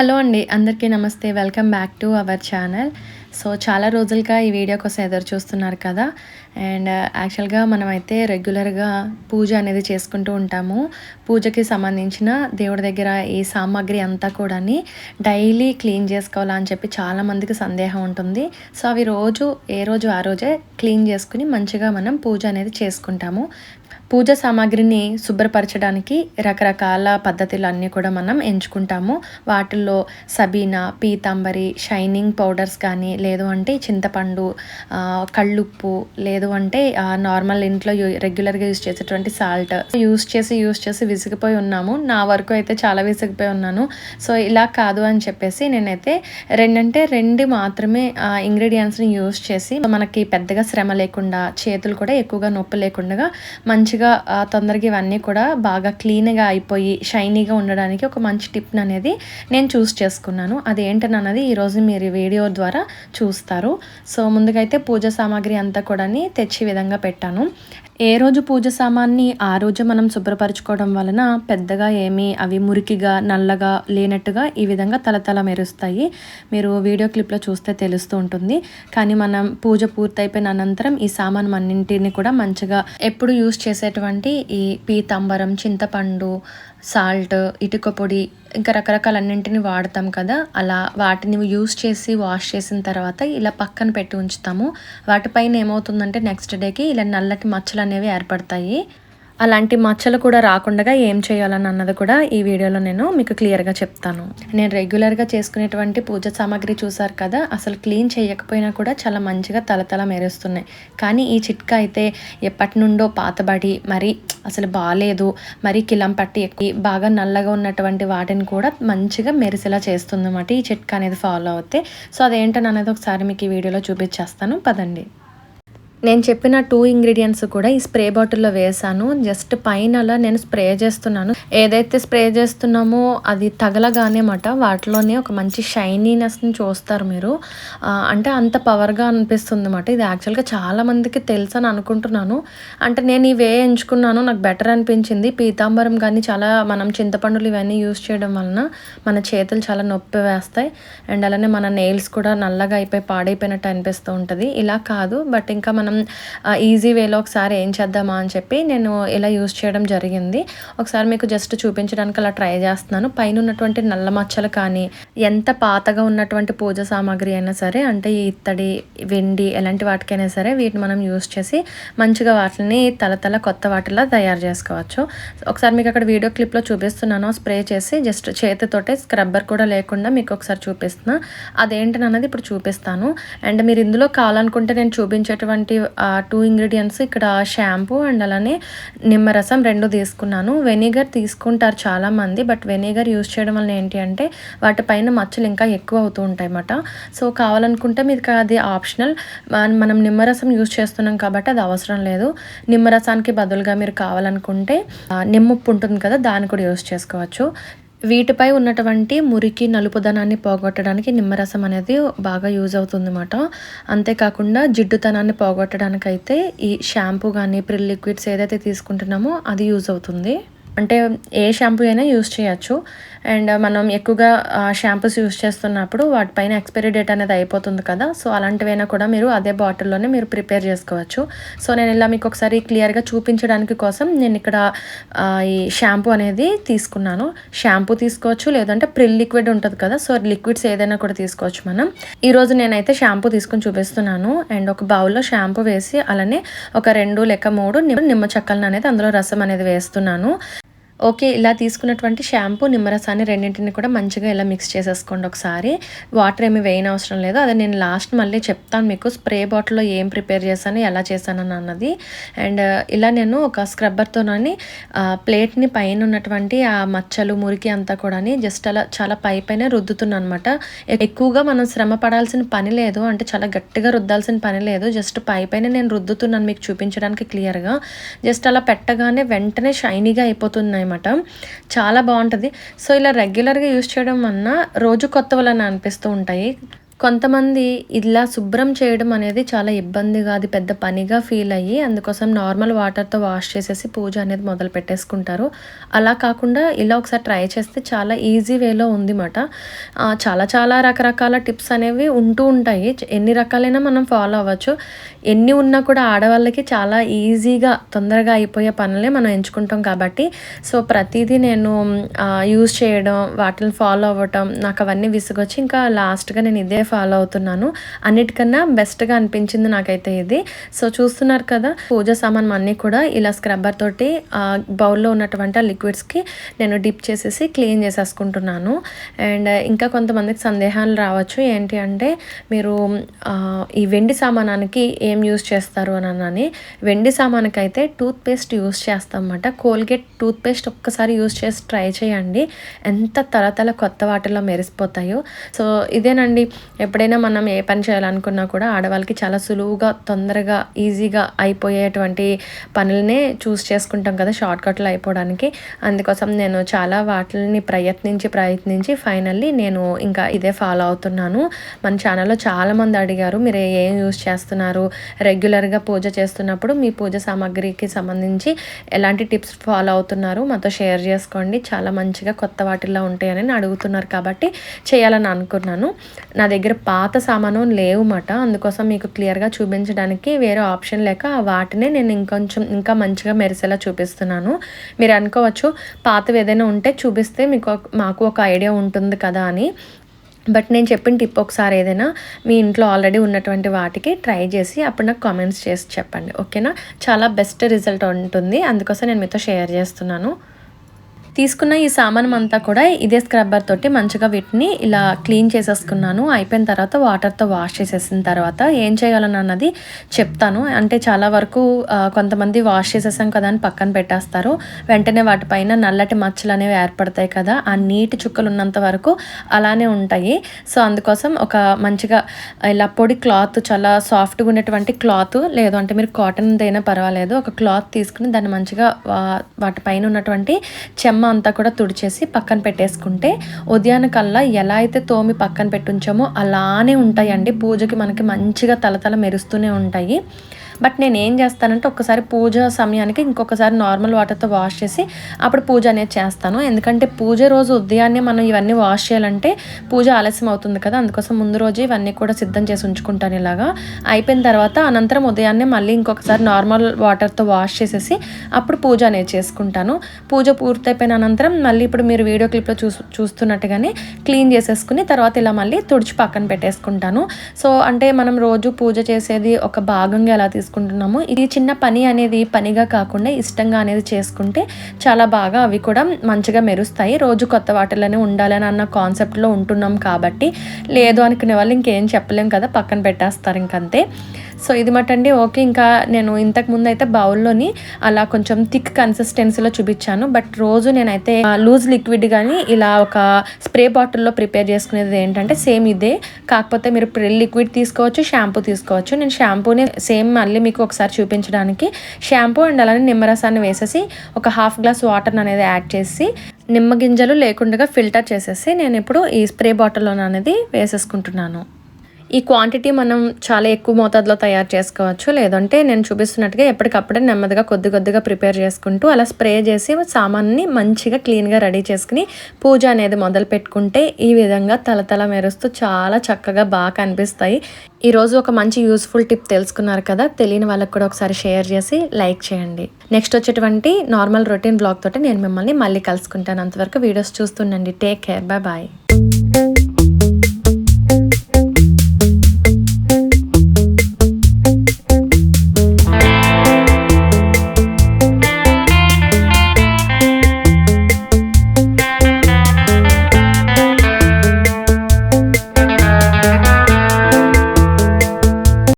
Hello అండి అందరికీ నమస్తే. Welcome back to our channel so చాలా రోజులుగా ఈ వీడియో కోసం ఎదురు చూస్తున్నారు కదా. అండ్ యాక్చువల్గా uh, మనమైతే రెగ్యులర్గా పూజ అనేది చేసుకుంటూ ఉంటాము. పూజకి సంబంధించిన దేవుడి దగ్గర ఈ సామాగ్రి అంతా కూడా డైలీ క్లీన్ చేసుకోవాలా అని చెప్పి చాలామందికి సందేహం ఉంటుంది. సో అవి రోజు ఏ రోజు ఆ రోజే క్లీన్ చేసుకుని మంచిగా మనం పూజ అనేది చేసుకుంటాము. పూజ సామాగ్రిని శుభ్రపరచడానికి రకరకాల పద్ధతులు అన్నీ కూడా మనం ఎంచుకుంటాము. వాటిల్లో సబీనా పీతాంబరి షైనింగ్ పౌడర్స్ కానీ లేదు అంటే చింతపండు కళ్ళుప్పు లేదు అంటే నార్మల్ ఇంట్లో రెగ్యులర్గా యూస్ చేసేటువంటి సాల్ట్. యూస్ చేసి యూస్ చేసి విసిగిపోయి ఉన్నాము. నా వరకు అయితే చాలా విసిగిపోయి ఉన్నాను. సో ఇలా కాదు అని చెప్పేసి నేనైతే రెండంటే రెండు మాత్రమే ఇంగ్రీడియంట్స్ని యూస్ చేసి మనకి పెద్దగా శ్రమ లేకుండా చేతులు కూడా ఎక్కువగా నొప్పి లేకుండా మంచిగా మంచిగా తొందరగా ఇవన్నీ కూడా బాగా క్లీన్గా అయిపోయి షైనీగా ఉండడానికి ఒక మంచి టిప్ అనేది నేను చూస్ చేసుకున్నాను. అది ఏంటన్నది ఈరోజు మీరు వీడియో ద్వారా చూస్తారు. సో ముందుగా అయితే పూజ సామాగ్రి అంతా కూడా తెచ్చి విధంగా పెట్టాను. ఏ రోజు పూజ సామాన్ని ఆ రోజు మనం శుభ్రపరచుకోవడం వలన పెద్దగా ఏమీ అవి మురికిగా నల్లగా లేనట్టుగా ఈ విధంగా తలతల మెరుస్తాయి. మీరు వీడియో క్లిప్లో చూస్తే తెలుస్తూ ఉంటుంది. కానీ మనం పూజ పూర్తయిపోయిన అనంతరం ఈ సామాన్ అన్నింటిని కూడా మంచిగా ఎప్పుడు యూస్ చేసేటువంటి ఈ పీతాంబరం చింతపండు సాల్ట్ ఇటుక పొడి ఇంకా రకరకాల అన్నింటిని వాడతాం కదా. అలా వాటిని యూస్ చేసి వాష్ చేసిన తర్వాత ఇలా పక్కన పెట్టి ఉంచుతాము. వాటిపైన ఏమవుతుందంటే నెక్స్ట్ డేకి ఇలా నల్లటి మచ్చలు అనేవి ఏర్పడతాయి. అలాంటి మచ్చలు కూడా రాకుండా ఏం చేయాలని అన్నది కూడా ఈ వీడియోలో నేను మీకు క్లియర్గా చెప్తాను. నేను రెగ్యులర్గా చేసుకునేటువంటి పూజ సామాగ్రి చూసారు కదా అసలు క్లీన్ చేయకపోయినా కూడా చాలా మంచిగా తలతల మెరుస్తున్నాయి. కానీ ఈ చిట్కా అయితే ఎప్పటి నుండో పాతబడి మరి అసలు బాగాలేదు మరి కిలం పట్టి ఎక్కి బాగా నల్లగా ఉన్నటువంటి వాటిని కూడా మంచిగా మెరిసేలా చేస్తుంది అన్నమాట ఈ చిట్కా అనేది ఫాలో అవుతే. సో అదేంటని అనేది ఒకసారి మీకు ఈ వీడియోలో చూపించేస్తాను. పదండి. నేను చెప్పిన టూ ఇంగ్రీడియంట్స్ కూడా ఈ స్ప్రే బాటిల్లో వేసాను. జస్ట్ పైన అలా నేను స్ప్రే చేస్తున్నాను. ఏదైతే స్ప్రే చేస్తున్నామో అది తగలగానే మాట వాటిలోనే ఒక మంచి షైనీనెస్ని చూస్తారు మీరు. అంటే అంత పవర్గా అనిపిస్తుంది అన్నమాట ఇది యాక్చువల్గా చాలామందికి తెలుసు అని అనుకుంటున్నాను. అంటే నేను ఇవే ఎంచుకున్నాను. నాకు బెటర్ అనిపించింది. పీతాంబరం కానీ చాలా మనం చింతపండులు ఇవన్నీ యూస్ చేయడం వలన మన చేతులు చాలా నొప్పి వేస్తాయి. అండ్ అలానే మన నెయిల్స్ కూడా నల్లగా అయిపోయి పాడైపోయినట్టు అనిపిస్తూ ఉంటుంది. ఇలా కాదు. బట్ ఇంకా మనం మనం ఈజీ వేలో ఒకసారి ఏం చేద్దామా? అని చెప్పి నేను ఇలా యూస్ చేయడం జరిగింది. ఒకసారి మీకు జస్ట్ చూపించడానికి అలా ట్రై చేస్తున్నాను. పైన ఉన్నటువంటి నల్ల మచ్చలు కానీ ఎంత పాతగా ఉన్నటువంటి పూజ సామాగ్రి అయినా సరే అంటే ఈ ఇత్తడి వెండి ఎలాంటి వాటికైనా సరే వీటిని మనం యూస్ చేసి మంచిగా వాటిని తల తల కొత్త వాటిలా తయారు చేసుకోవచ్చు. ఒకసారి మీకు అక్కడ వీడియో క్లిప్లో చూపిస్తున్నాను. స్ప్రే చేసి జస్ట్ చేతితోటే స్క్రబ్బర్ కూడా లేకుండా మీకు ఒకసారి చూపిస్తున్నా. అదేంటని అన్నది ఇప్పుడు చూపిస్తాను. అండ్ మీరు ఇందులో కావాలనుకుంటే నేను చూపించేటువంటి టూ ఇంగ్రీడియంట్స్ ఇక్కడ షాంపూ అండ్ అలానే నిమ్మరసం రెండు తీసుకున్నాను. వెనిగర్ తీసుకుంటారు చాలామంది బట్ వెనిగర్ యూస్ చేయడం వల్ల ఏంటి అంటే వాటిపైన మచ్చలు ఇంకా ఎక్కువ అవుతూ ఉంటాయి అన్నమాట సో కావాలనుకుంటే మీకు అది ఆప్షనల్ మనం నిమ్మరసం యూస్ చేస్తున్నాం కాబట్టి అది అవసరం లేదు. నిమ్మరసానికి బదులుగా మీరు కావాలనుకుంటే నిమ్మప్పు ఉంటుంది కదా దాన్ని కూడా యూస్ చేసుకోవచ్చు. వీటిపై ఉన్నటువంటి మురికి నలుపుదనాన్ని పోగొట్టడానికి నిమ్మరసం అనేది బాగా యూజ్ అవుతుందన్నమాట. అంతేకాకుండా జిడ్డుతనాన్ని పోగొట్టడానికైతే ఈ షాంపూ కానీ ప్రిల్ లిక్విడ్స్ ఏదైతే తీసుకుంటున్నామో అది యూజ్ అవుతుంది. అంటే ఏ షాంపూ అయినా యూస్ చేయొచ్చు. అండ్ మనం ఎక్కువగా షాంపూస్ యూస్ చేస్తున్నప్పుడు వాటిపైన ఎక్స్పైరీ డేట్ అనేది అయిపోతుంది కదా. సో అలాంటివైనా కూడా మీరు అదే బాటిల్లోనే మీరు ప్రిపేర్ చేసుకోవచ్చు. సో నేను ఇలా మీకు ఒకసారి క్లియర్గా చూపించడానికి కోసం నేను ఇక్కడ ఈ షాంపూ అనేది తీసుకున్నాను. షాంపూ తీసుకోవచ్చు లేదంటే ప్రిల్ లిక్విడ్ ఉంటుంది కదా. సో లిక్విడ్స్ ఏదైనా కూడా తీసుకోవచ్చు మనం. ఈరోజు నేనైతే షాంపూ తీసుకుని చూపిస్తున్నాను. అండ్ ఒక బౌల్లో షాంపూ వేసి అలానే ఒక రెండు లెక్క మూడు నిమ్మ చెక్కలను అనేది అందులో రసం అనేది వేస్తున్నాను. ఓకే ఇలా తీసుకున్నటువంటి షాంపూ నిమ్మరసాన్ని రెండింటిని కూడా మంచిగా ఇలా మిక్స్ చేసేసుకోండి ఒకసారి. వాటర్ ఏమి వేయని అవసరం లేదు. అదే నేను లాస్ట్ మళ్ళీ చెప్తాను మీకు స్ప్రే బాటిల్లో ఏం ప్రిపేర్ చేశాను ఎలా చేశాను అన్నది. అండ్ ఇలా నేను ఒక స్క్రబ్బర్తోనని ప్లేట్ని పైన ఉన్నటువంటి ఆ మచ్చలు మురికి అంతా కూడా జస్ట్ అలా చాలా పై పైన రుద్దుతున్నాను అనమాట ఎక్కువగా మనం శ్రమ పడాల్సిన పని లేదు అంటే చాలా గట్టిగా రుద్దాల్సిన పని లేదు. జస్ట్ పై పైన నేను రుద్దుతున్నాను మీకు చూపించడానికి క్లియర్గా. జస్ట్ అలా పెట్టగానే వెంటనే షైనీగా అయిపోతున్నాయి అనమాట చాలా బాగుంటుంది. సో ఇలా రెగ్యులర్గా యూస్ చేయడం వలన రోజు కొత్త వలన అనిపిస్తూ ఉంటాయి. కొంతమంది ఇలా శుభ్రం చేయడం అనేది చాలా ఇబ్బందిగా అది పెద్ద పనిగా ఫీల్ అయ్యి అందుకోసం నార్మల్ వాటర్తో వాష్ చేసేసి పూజ అనేది మొదలు పెట్టేసుకుంటారు. అలా కాకుండా ఇలా ఒకసారి ట్రై చేస్తే చాలా ఈజీ వేలో ఉంది మాట చాలా చాలా రకరకాల టిప్స్ అనేవి ఉంటూ ఉంటాయి. ఎన్ని రకాలైనా మనం ఫాలో అవ్వచ్చు. ఎన్ని ఉన్నా కూడా ఆడవాళ్ళకి చాలా ఈజీగా తొందరగా అయిపోయే పనులే మనం ఎంచుకుంటాం కాబట్టి. సో ప్రతిదీ నేను యూజ్ చేయడం వాటిని ఫాలో అవ్వటం నాకు అవన్నీ విసుగొచ్చి ఇంకా లాస్ట్గా నేను ఇదే ఫాలో అవుతున్నాను. అన్నిటికన్నా బెస్ట్గా అనిపించింది నాకైతే ఇది. సో చూస్తున్నారు కదా పూజ సామాన్ అన్నీ కూడా ఇలా స్క్రబ్బర్ తోటి బౌల్లో ఉన్నటువంటి ఆ లిక్విడ్స్కి నేను డిప్ చేసేసి క్లీన్ చేసేసుకుంటున్నాను. అండ్ ఇంకా కొంతమందికి సందేహాలు రావచ్చు. ఏంటి అంటే మీరు ఈ వెండి సామానానికి ఏం యూస్ చేస్తారు అని వెండి సామానికి అయితే యూస్ చేస్తామన్నమాట. కోల్గేట్ టూత్పేస్ట్ ఒక్కసారి యూస్ చేసి ట్రై చేయండి. ఎంత తలతల కొత్త వాటిలో మెరిసిపోతాయో. సో ఇదేనండి. ఎప్పుడైనా మనం ఏ పని చేయాలనుకున్నా కూడా ఆడవాళ్ళకి చాలా సులువుగా తొందరగా ఈజీగా అయిపోయేటువంటి పనులనే చూస్ చేసుకుంటాం కదా షార్ట్కట్లు అయిపోవడానికి. అందుకోసం నేను చాలా వాటిని ప్రయత్నించి ప్రయత్నించి ఫైనల్లీ నేను ఇంకా ఇదే ఫాలో అవుతున్నాను. మన ఛానల్లో చాలామంది అడిగారు మీరు ఏం యూస్ చేస్తున్నారు? రెగ్యులర్గా పూజ చేస్తున్నప్పుడు మీ పూజ సామాగ్రికి సంబంధించి ఎలాంటి టిప్స్ ఫాలో అవుతున్నారు? మాతో షేర్ చేసుకోండి. చాలా మంచిగా కొత్త వాటిల్లో ఉంటాయని అడుగుతున్నారు కాబట్టి చేయాలని అనుకున్నాను. నా దగ్గర పాత సామాను లేవు మాట అందుకోసం మీకు క్లియర్గా చూపించడానికి వేరే ఆప్షన్ లేక వాటినే నేను ఇంకొంచెం ఇంకా మంచిగా మెరిసేలా చూపిస్తున్నాను. మీరు అనుకోవచ్చు పాతవి ఏదైనా ఉంటే చూపిస్తే మీకు మాకు ఒక ఐడియా ఉంటుంది కదా అని. బట్ నేను చెప్పిన టిప్ ఒకసారి ఏదైనా మీ ఇంట్లో ఆల్రెడీ ఉన్నటువంటి వాటికి ట్రై చేసి అప్పుడు నాకు కామెంట్స్ చేసి చెప్పండి. ఓకేనా? చాలా బెస్ట్ రిజల్ట్ ఉంటుంది. అందుకోసం నేను మీతో షేర్ చేస్తున్నాను. తీసుకున్న ఈ సామానం అంతా కూడా ఇదే స్క్రబ్బర్ తోటి మంచిగా వీటిని ఇలా క్లీన్ చేసేసుకున్నాను. అయిపోయిన తర్వాత వాటర్తో వాష్ చేసేసిన తర్వాత ఏం చేయాలని అన్నది చెప్తాను. అంటే చాలా వరకు కొంతమంది వాష్ చేసేసాం కదా అని పక్కన పెట్టేస్తారు. వెంటనే వాటిపైన నల్లటి మచ్చలు అనేవి ఏర్పడతాయి కదా ఆ నీటి చుక్కలు ఉన్నంత వరకు అలానే ఉంటాయి. సో అందుకోసం ఒక మంచిగా ఇలా పొడి క్లాత్ చాలా సాఫ్ట్గా ఉన్నటువంటి క్లాత్ లేదు అంటే మీరు కాటన్ దైనా పర్వాలేదు ఒక క్లాత్ తీసుకుని దాన్ని మంచిగా వాటిపైన ఉన్నటువంటి చెమ్మ అంతా కూడా తుడిచేసి పక్కన పెట్టేసుకుంటే ఉదయానికల్లా ఎలా అయితే తోమి పక్కన పెట్టుంచామో అలానే ఉంటాయండి. పూజకి మనకి మంచిగా తలతల మెరుస్తూనే ఉంటాయి. బట్ నేను ఏం చేస్తానంటే ఒక్కసారి పూజ సమయానికి ఇంకొకసారి నార్మల్ వాటర్తో వాష్ చేసి అప్పుడు పూజ అనేది చేస్తాను. ఎందుకంటే పూజ రోజు ఉదయాన్నే మనం ఇవన్నీ వాష్ చేయాలంటే పూజ ఆలస్యం అవుతుంది కదా. అందుకోసం ముందు రోజు ఇవన్నీ కూడా సిద్ధం చేసి ఉంచుకుంటాను ఇలాగా. అయిపోయిన తర్వాత అనంతరం ఉదయాన్నే మళ్ళీ ఇంకొకసారి నార్మల్ వాటర్తో వాష్ చేసేసి అప్పుడు పూజ అనేది చేసుకుంటాను. పూజ పూర్తయిపోయిన అనంతరం మళ్ళీ ఇప్పుడు మీరు వీడియో క్లిప్లో చూ చూస్తున్నట్టుగానే క్లీన్ చేసేసుకుని తర్వాత ఇలా మళ్ళీ తుడిచి పక్కన పెట్టేసుకుంటాను. సో అంటే మనం రోజు పూజ చేసేది ఒక భాగంగా ఎలా తీసుకుంటాం చేసుకుంటున్నాము. ఇది చిన్న పని అనేది పనిగా కాకుండా ఇష్టంగా అనేది చేసుకుంటే చాలా బాగా అవి కూడా మంచిగా మెరుస్తాయి. రోజు కొత్త వాటిలోనే ఉండాలని అన్న కాన్సెప్ట్లో ఉంటున్నాం కాబట్టి లేదు అనుకునే వాళ్ళు ఇంకేం చెప్పలేం కదా పక్కన పెట్టేస్తారు ఇంకంతే. సో ఇది మటండి ఓకే ఇంకా నేను ఇంతకు ముందు అయితే బౌల్లోని అలా కొంచెం థిక్ కన్సిస్టెన్సీలో చూపించాను. బట్ రోజు నేనైతే లూజ్ లిక్విడ్ కానీ ఇలా ఒక స్ప్రే బాటిల్లో ప్రిపేర్ చేసుకునేది ఏంటంటే సేమ్ ఇదే. కాకపోతే మీరు లిక్విడ్ తీసుకోవచ్చు షాంపూ తీసుకోవచ్చు. నేను షాంపూని సేమ్ మళ్ళీ మీకు ఒకసారి చూపించడానికి. షాంపూ అండ్ అలానే నిమ్మరసాన్ని వేసేసి ఒక హాఫ్ గ్లాస్ వాటర్ అనేది యాడ్ చేసి నిమ్మ గింజలు లేకుండా ఫిల్టర్ చేసేసి నేను ఇప్పుడు ఈ స్ప్రే బాటిల్లో అనేది వేసేసుకుంటున్నాను. ఈ క్వాంటిటీ మనం చాలా ఎక్కువ మోతాదులో తయారు చేసుకోవచ్చు. లేదంటే నేను చూపిస్తున్నట్టుగా ఎప్పటికప్పుడే నెమ్మదిగా కొద్ది కొద్దిగా ప్రిపేర్ చేసుకుంటూ అలా స్ప్రే చేసి సామాన్ని మంచిగా క్లీన్గా రెడీ చేసుకుని పూజ అనేది మొదలు పెట్టుకుంటే ఈ విధంగా తలతల మెరుస్తూ చాలా చక్కగా బాగా కనిపిస్తాయి. ఈరోజు ఒక మంచి యూస్ఫుల్ టిప్ తెలుసుకున్నారు కదా తెలియని వాళ్ళకి కూడా ఒకసారి షేర్ చేసి లైక్ చేయండి. నెక్స్ట్ వచ్చేటువంటి నార్మల్ రొటీన్ బ్లాగ్ తోటి నేను మిమ్మల్ని మళ్ళీ కలుసుకుంటాను. అంతవరకు videos చూస్తుండండి. Take care bye bye